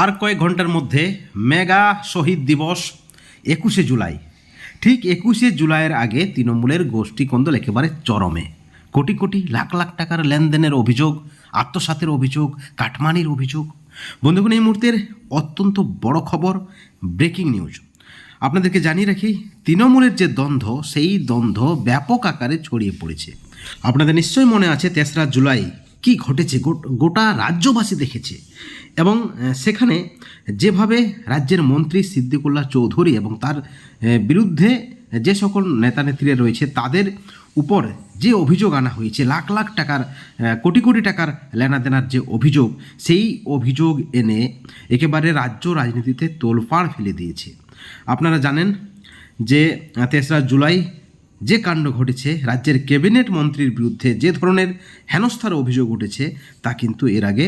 আর কয়েক ঘণ্টার মধ্যে মেগা শহীদ দিবস একুশে জুলাই। ঠিক একুশে জুলাইয়ের আগে তৃণমূলের গোষ্ঠী কন্দল একেবারে চরমে। কোটি কোটি লাখ লাখ টাকার লেনদেনের অভিযোগ, আত্মসাতের অভিযোগ, কাটমানির অভিযোগ। বন্ধুগণ, এই মুহূর্তের অত্যন্ত বড় খবর ব্রেকিং নিউজ। আপনাদেরকে জানিয়ে রাখি, তৃণমূলের যে দ্বন্দ্ব, সেই দ্বন্দ্ব ব্যাপক আকারে ছড়িয়ে পড়েছে। আপনাদের নিশ্চয়ই মনে আছে, তেসরা জুলাই কি ঘটেছে? গোট- রাজ্যবাসী দেখেছে। এবং সেখানে যেভাবে রাজ্যের মন্ত্রী সিদ্দিকুল্লাহ চৌধুরী এবং তার বিরুদ্ধে যে সকল নেতা নেত্রীরা রয়েছে, তাদের উপর যে অভিযোগ আনা হয়েছে, লাখ লাখ টাকার কোটি কোটি টাকার লেনাদেনার যে অভিযোগ, সেই অভিযোগ এনে একেবারে রাজ্য রাজনীতিতে তোলপাড় ফেলে দিয়েছে। আপনারা জানেন যে, তেসরা জুলাই যে কাণ্ড ঘটেছে, রাজ্যের ক্যাবিনেট মন্ত্রীর বিরুদ্ধে যে ধরনের হেনস্থার অভিযোগ উঠেছে, তা কিন্তু এর আগে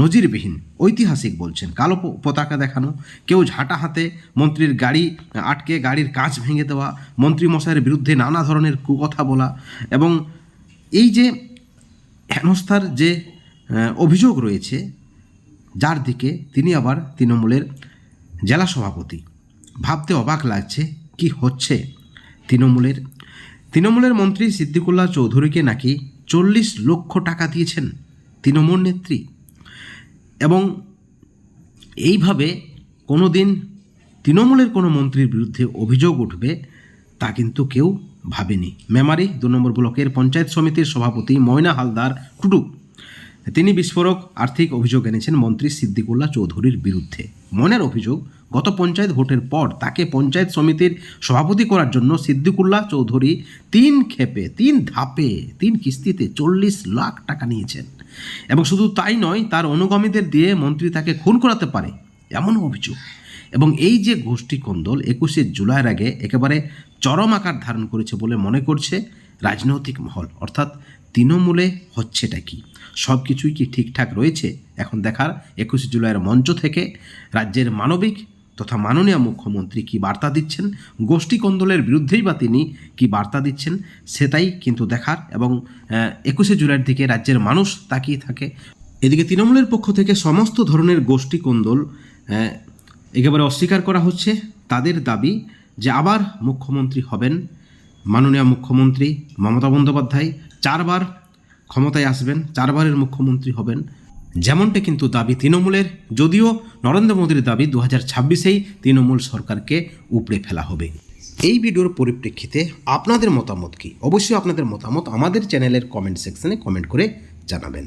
নজিরবিহীন, ঐতিহাসিক বলছেন। কালো পতাকা দেখানো, কেউ ঝাঁটা হাতে মন্ত্রীর গাড়ি আটকে গাড়ির কাঁচ ভেঙে দেওয়া মন্ত্রী মশাইয়ের বিরুদ্ধে নানা ধরনের কুকথা বলা এবং এই যে হেনস্থার যে অভিযোগ রয়েছে, যার দিকে তিনি আবার তৃণমূলের জেলা সভাপতি। ভাবতে অবাক লাগছে, কি হচ্ছে? তৃণমূলের তৃণমূলের মন্ত্রী সিদ্দিকুল্লাহ চৌধুরীকে নাকি চল্লিশ লক্ষ টাকা দিয়েছেন তৃণমূল নেত্রী। এবং এইভাবে কোনো দিন তৃণমূলের কোনো মন্ত্রীর বিরুদ্ধে অভিযোগ উঠবে তা কিন্তু কেউ ভাবেনি। মেমারি দু নম্বর ব্লকের পঞ্চায়েত সমিতির সভাপতি ময়না হালদার টুটু তিনি বিস্ফোরক আর্থিক অভিযোগ এনেছেন মন্ত্রী সিদ্দিকুল্লাহ চৌধুরীর বিরুদ্ধে। মনের অভিযোগ, গত পঞ্চায়েত ভোটের পর তাকে পঞ্চায়েত সমিতির সভাপতি করার জন্য সিদ্দিকুল্লাহ চৌধুরী তিন ক্ষেপে তিন ধাপে, তিন কিস্তিতে চল্লিশ লাখ টাকা নিয়েছেন। এবং শুধু তাই নয়, তার অনুগামীদের দিয়ে মন্ত্রী তাকে খুন করাতে পারে এমন অভিযোগ। এবং এই যে গোষ্ঠী কন্দল একুশে জুলাইয়ের আগে একেবারে চরম আকার ধারণ করেছে বলে মনে করছে রাজনৈতিক মহল, অর্থাৎ তৃণমূলে হচ্ছেটা কি? সব কিছুই কি ঠিকঠাক রয়েছে? এখন দেখার একুশে জুলাইয়ের মঞ্চ থেকে রাজ্যের মানবিক তথা মাননীয় মুখ্যমন্ত্রী কি বার্তা দিচ্ছেন? গোষ্ঠী কন্দলের বিরুদ্ধেই বা তিনি কি বার্তা দিচ্ছেন? সেটাই কিন্তু দেখার এবং একুশে জুলাইয়ের দিকে রাজ্যের মানুষ তাকিয়ে থাকে। এদিকে তৃণমূলের পক্ষ থেকে সমস্ত ধরনের গোষ্ঠী কন্দল একেবারে অস্বীকার করা হচ্ছে। তাদের দাবি যে আবার মুখ্যমন্ত্রী হবেন। মাননীয় মুখ্যমন্ত্রী মমতা বন্দ্যোপাধ্যায় চারবার ক্ষমতায় আসবেন, চারবারের মুখ্যমন্ত্রী হবেন। যেমনটা কিন্তু দাবি তৃণমূলের, যদিও নরেন্দ্র মোদীর দাবি দু হাজার ছাব্বিশেই তৃণমূল সরকারকে উপড়ে ফেলা হবে। এই ভিডিওর পরিপ্রেক্ষিতে আপনাদের মতামত কি? অবশ্যই আপনাদের মতামত আমাদের চ্যানেলের কমেন্ট সেকশনে কমেন্ট করে জানাবেন।